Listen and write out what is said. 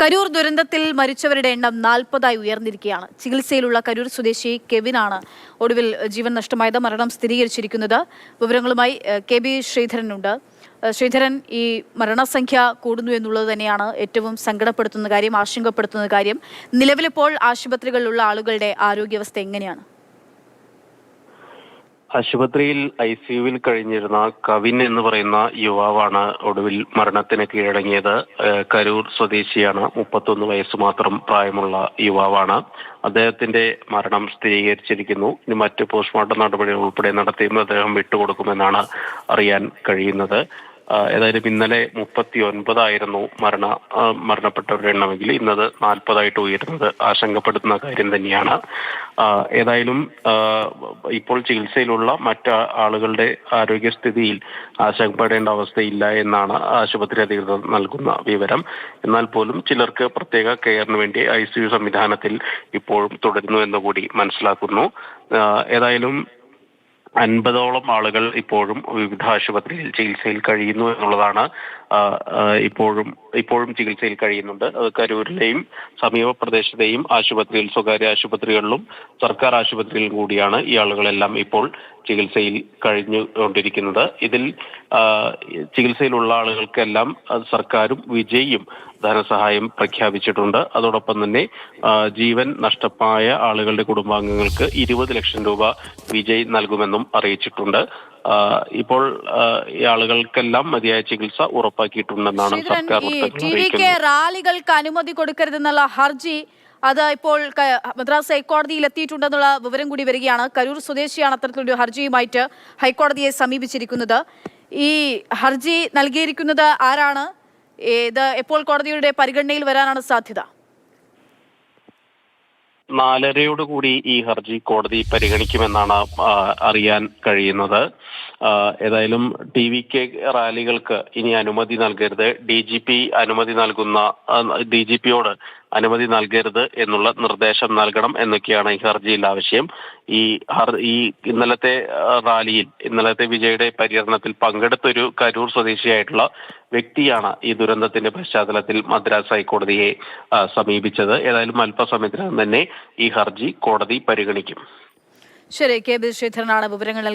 കരൂർ ദുരന്തത്തിൽ മരിച്ചവരുടെ എണ്ണം നാൽപ്പതായി ഉയർന്നിരിക്കുകയാണ്. ചികിത്സയിലുള്ള കരൂർ സ്വദേശി കെവിനാണ് ഒടുവിൽ ജീവൻ നഷ്ടമായത്. മരണം സ്ഥിരീകരിച്ചിരിക്കുന്നത് വിവരങ്ങളുമായി കെ ബി ശ്രീധരനുണ്ട്. ശ്രീധരൻ ഈ മരണസംഖ്യ കൂടുന്നു എന്നുള്ളത് തന്നെയാണ് ഏറ്റവും സങ്കടപ്പെടുത്തുന്ന കാര്യം ആശങ്കപ്പെടുത്തുന്ന കാര്യം. നിലവിലിപ്പോൾ ആശുപത്രികളിലുള്ള ആളുകളുടെ ആരോഗ്യാവസ്ഥ എങ്ങനെയാണ്? ആശുപത്രിയിൽ ഐ സിയുവിൽ കഴിഞ്ഞിരുന്ന കവിൻ എന്ന് പറയുന്ന യുവാവാണ് ഒടുവിൽ മരണത്തിന് കീഴടങ്ങിയത്. കരൂർ സ്വദേശിയാണ്. മുപ്പത്തൊന്ന് വയസ്സ് മാത്രം പ്രായമുള്ള യുവാവാണ്. അദ്ദേഹത്തിന്റെ മരണം സ്ഥിരീകരിച്ചിരിക്കുന്നു. ഇനി മറ്റ് പോസ്റ്റ്മോർട്ടം നടപടികൾ ഉൾപ്പെടെ നടത്തിയും അദ്ദേഹം വിട്ടുകൊടുക്കുമെന്നാണ് അറിയാൻ കഴിയുന്നത്. ഏതായാലും ഇന്നലെ മുപ്പത്തി ഒൻപതായിരുന്നു മരണ മരണപ്പെട്ടവരുടെ എണ്ണമെങ്കിൽ ഇന്നത് നാൽപ്പതായിട്ട് ഉയരുന്നത് ആശങ്കപ്പെടുത്തുന്ന കാര്യം തന്നെയാണ്. ഏതായാലും ഇപ്പോൾ ചികിത്സയിലുള്ള മറ്റ് ആളുകളുടെ ആരോഗ്യസ്ഥിതിയിൽ ആശങ്കപ്പെടേണ്ട അവസ്ഥയില്ല എന്നാണ് ആശുപത്രി അധികൃതർ നൽകുന്ന വിവരം. എന്നാൽ പോലും ചിലർക്ക് പ്രത്യേക കെയറിന് വേണ്ടി ഐ സംവിധാനത്തിൽ ഇപ്പോഴും തുടരുന്നു എന്ന് കൂടി മനസ്സിലാക്കുന്നു. ഏതായാലും അൻപതോളം ആളുകൾ ഇപ്പോഴും വിവിധ ആശുപത്രിയിൽ ചികിത്സയിൽ കഴിയുന്നു എന്നുള്ളതാണ് ഇപ്പോഴും ഇപ്പോഴും ചികിത്സയിൽ കഴിയുന്നുണ്ട്. കരൂരിലെയും സമീപ പ്രദേശത്തെയും ആശുപത്രിയിൽ സ്വകാര്യ ആശുപത്രികളിലും സർക്കാർ ആശുപത്രിയിലും കൂടിയാണ് ഈ ആളുകളെല്ലാം ഇപ്പോൾ ചികിത്സയിൽ കഴിഞ്ഞുകൊണ്ടിരിക്കുന്നത് ഇതിൽ ചികിത്സയിലുള്ള ആളുകൾക്കെല്ലാം സർക്കാരും വിജയും ധനസഹായം പ്രഖ്യാപിച്ചിട്ടുണ്ട്. അതോടൊപ്പം തന്നെ ജീവൻ നഷ്ടമായ ആളുകളുടെ കുടുംബാംഗങ്ങൾക്ക് ഇരുപത് ലക്ഷം രൂപ വിജയ് നൽകുമെന്നും അറിയിച്ചിട്ടുണ്ട്. ഇപ്പോൾ ഈ ആളുകൾക്കെല്ലാം മതിയായ ചികിത്സ ഉറപ്പാക്കിയിട്ടുണ്ടെന്നാണ് സർക്കാർ റാലികൾക്ക് അനുമതി കൊടുക്കരുതെന്നുള്ള ഹർജി അത് ഇപ്പോൾ മദ്രാസ് ഹൈക്കോടതിയിൽ എത്തിയിട്ടുണ്ടെന്നുള്ള വിവരം കൂടി വരികയാണ്. കരൂർ സ്വദേശിയാണ് അത്തരത്തിലൊരു ഹർജിയുമായിട്ട് ഹൈക്കോടതിയെ സമീപിച്ചിരിക്കുന്നത്. ഈ ഹർജി നൽകിയിരിക്കുന്നത് ആരാണ്? ഇത് എപ്പോൾ കോടതിയുടെ പരിഗണനയിൽ വരാനാണ് സാധ്യത? നാലരയോടുകൂടി ഈ ഹർജി കോടതി പരിഗണിക്കുമെന്നാണ് അറിയാൻ കഴിയുന്നത്. ഏതായാലും ടി വി കെ റാലികൾക്ക് ഇനി അനുമതി നൽകരുത്. ഡി ജി പി അനുമതി നൽകുന്ന ഡി ജി പിയോട് അനുമതി നൽകരുത് എന്നുള്ള നിർദ്ദേശം നൽകണം എന്നൊക്കെയാണ് ഈ ഹർജിയിൽ ആവശ്യം. ഈ ഈ ഇന്നലത്തെ റാലിയിൽ ഇന്നലത്തെ വിജയുടെ പര്യടനത്തിൽ പങ്കെടുത്തൊരു കരൂർ സ്വദേശിയായിട്ടുള്ള വ്യക്തിയാണ് ഈ ദുരന്തത്തിന്റെ പശ്ചാത്തലത്തിൽ മദ്രാസ് ഹൈക്കോടതിയെ സമീപിച്ചത്. ഏതായാലും അല്പസമയത്തിനകം തന്നെ ഈ ഹർജി കോടതി പരിഗണിക്കും. ശരി കെ. ബി ശ്രീധരനാണ് വിവരങ്ങൾ